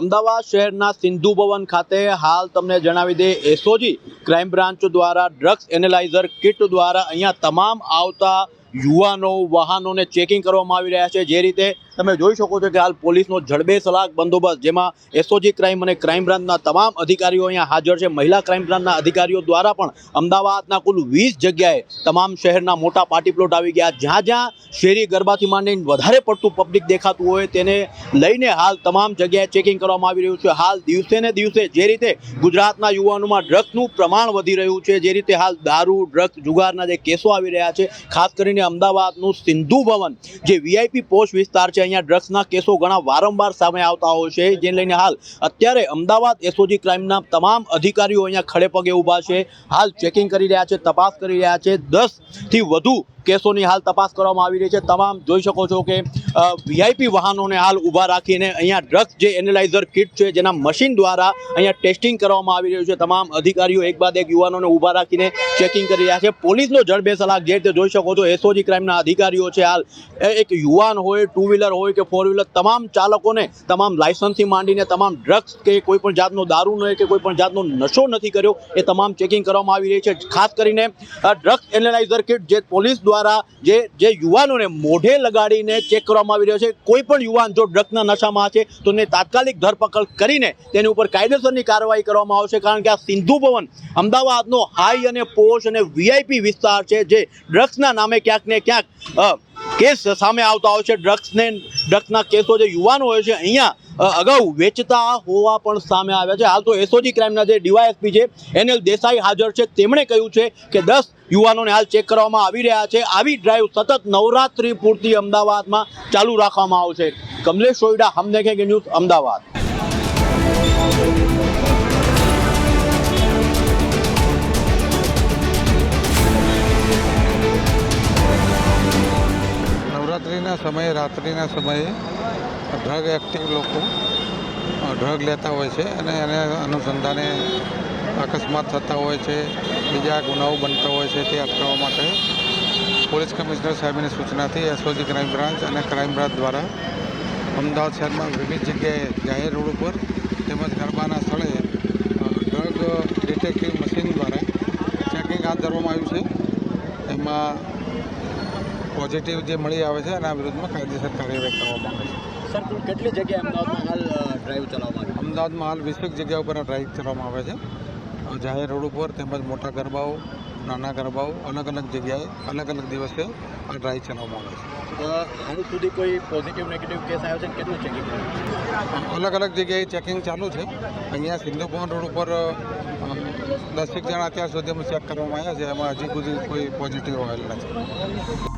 અમદાવાદ શહેરના સિંધુ ભવન ખાતે હાલ તમને જણાવી દે એસઓજી ક્રાઇમ બ્રાન્ચ દ્વારા ડ્રગ્સ એનાલાઇઝર કિટ દ્વારા અહીંયા તમામ આવતા યુવાનો, વાહનોને ચેકિંગ કરવામાં આવી રહ્યા છે. જે રીતે તમે જોઈ શકો છો કે હાલ પોલીસનો જડબે સલાક બંદોબસ્ત, જેમાં એસઓજી ક્રાઇમ અને ક્રાઇમ બ્રાન્ચના તમામ અધિકારીઓ અહીંયા હાજર છે. મહિલા ક્રાઇમ બ્રાન્ચના અધિકારીઓ દ્વારા પણ અમદાવાદના કુલ વીસ જગ્યાએ તમામ શહેરના મોટા પાર્ટી પ્લોટ આવી ગયા. જ્યાં જ્યાં શેરી ગરબાથી માંડીને વધારે પડતું પબ્લિક દેખાતું હોય તેને લઈને હાલ તમામ જગ્યાએ ચેકિંગ કરવામાં આવી રહ્યું છે. હાલ દિવસે ને દિવસે જે રીતે ગુજરાતના યુવાનોમાં ડ્રગ્સનું પ્રમાણ વધી રહ્યું છે, જે રીતે હાલ દારૂ ડ્રગ્સ જુગારના જે કેસો આવી રહ્યા છે, ખાસ કરીને અમદાવાદનું સિંધુ ભવન, જે વીઆઈપી પોસ્ટ વિસ્તાર છે અહીંયા ડ્રગ્સના કેસો ઘણા વારંવાર સામે આવતા હોય છે. જેને લઈને હાલ અત્યારે અમદાવાદ એસઓજી ક્રાઇમના તમામ અધિકારીઓ અહીંયા ખડે પગે ઊભા છે. હાલ ચેકિંગ કરી રહ્યા છે, તપાસ કરી રહ્યા છે. દસથી વધુ કેસોની હાલ તપાસ કરવામાં આવી રહી છે. તમામ જોઈ શકો છો કે વીઆઈપી વાહનોને હાલ ઊભા રાખીને અહીંયા ડ્રગ્સ જે એનાલાઇઝર કિટ છે, જેના મશીન દ્વારા અહીંયા ટેસ્ટિંગ કરવામાં આવી રહ્યું છે. તમામ અધિકારીઓ એક બાદ એક યુવાનોને ઊભા રાખીને ચેકિંગ કરી રહ્યા છે. પોલીસનો જડબેસલાક જે રીતે જોઈ શકો છો, એસઓજી ક્રાઇમના અધિકારીઓ છે હાલ. એક યુવાન હોય ટુ વ્હીલર હોય કે ફોર વ્હીલર તમામ ચાલકોને તમામ લાયસન્સથી માંડીને તમામ ડ્રગ્સ કે કોઈ પણ જાતનો દારૂ નહીં કે કોઈ પણ જાતનો નશો નથી કર્યો, એ તમામ ચેકિંગ કરવામાં આવી રહી છે. ખાસ કરીને ડ્રગ્સ એનાલાઇઝર કિટ જે પોલીસ દ્વારા જે જે યુવાનોને મોઢે લગાડીને ચેક કરવામાં આવી રહ્યો છે કોઈ પણ યુવાન જો ડ્રગ્સના નશામાં છે, તો એને તાત્કાલિક ધરપકડ કરીને તેની ઉપર કાયદેસરની કાર્યવાહી કરવામાં આવશે, કારણ કે આ સિંધુ ભવન અમદાવાદનો હાઈ અને પોશ અને વીઆઈપી વિસ્તાર છે, જે ડ્રગ્સના નામે ક્યાંક ને ક્યાંક કેસ સામે આવતા હોય છે. ડ્રગ્સને, ડ્રગ્સના કેસો જે યુવાનો હોય છે, અહીંયા અગાઉ વેચતા હોવા પણ સામે આવ્યા છે. હાલ તો એસઓજી ક્રાઇમના જે ડીવાયએસપી છે એનએલ દેસાઈ હાજર છે. તેમણે કહ્યું છે કે દસ યુવાનોને હાલ ચેક કરવામાં આવી રહ્યા છે. આવી ડ્રાઈવ સતત નવરાત્રિ પૂરતી અમદાવાદમાં ચાલુ રાખવામાં આવશે. કમલેશ સોયડા હમ દેખેંગે ન્યૂઝ, અમદાવાદ. સમયે, રાત્રિના સમયે ડ્રગ એક્ટિવ લોકો ડ્રગ લેતા હોય છે અને એને અનુસંધાને અકસ્માત થતા હોય છે, બીજા ગુનાઓ બનતા હોય છે તે અટકાવવા માટે પોલીસ કમિશનર સાહેબની સૂચનાથી એસઓજી ક્રાઇમ બ્રાન્ચ અને ક્રાઇમ બ્રાન્ચ દ્વારા અમદાવાદ શહેરમાં વિવિધ જગ્યાએ જાહેર રોડ ઉપર તેમજ ગરબાના સ્થળે ડ્રગ ડિટેક્ટિવ મશીન દ્વારા ચેકિંગ હાથ ધરવામાં આવ્યું છે. એમાં પોઝિટિવ જે મળી આવે છે એના વિરુદ્ધમાં કાયદેસર કાર્યવાહી કરવામાં આવે છે. સર કુલ કેટલી જગ્યાએ અમદાવાદમાં હાલ ડ્રાઈવ ચલાવવામાં આવી? અમદાવાદમાં હાલ વીસેક જગ્યા ઉપર ડ્રાઈવ ચલાવવામાં આવે છે. જાહેર રોડ ઉપર તેમજ મોટા ગરબાઓ નાના ગરબાઓ અલગ અલગ જગ્યાએ અલગ અલગ દિવસે આ ડ્રાઈવ ચલાવવામાં આવે છે. હાલ સુધી કોઈ પોઝિટિવ નેગેટિવ કેસ આવ્યો છે કેટલું ચેકિંગ અલગ અલગ જગ્યાએ ચેકિંગ ચાલુ છે. અહીંયા સિંધુ ભવન રોડ ઉપર દસેક જણા અત્યાર સુધીમાં ચેક કરવામાં આવ્યા છે. એમાં હજી સુધી કોઈ પોઝિટિવ આવેલ નથી.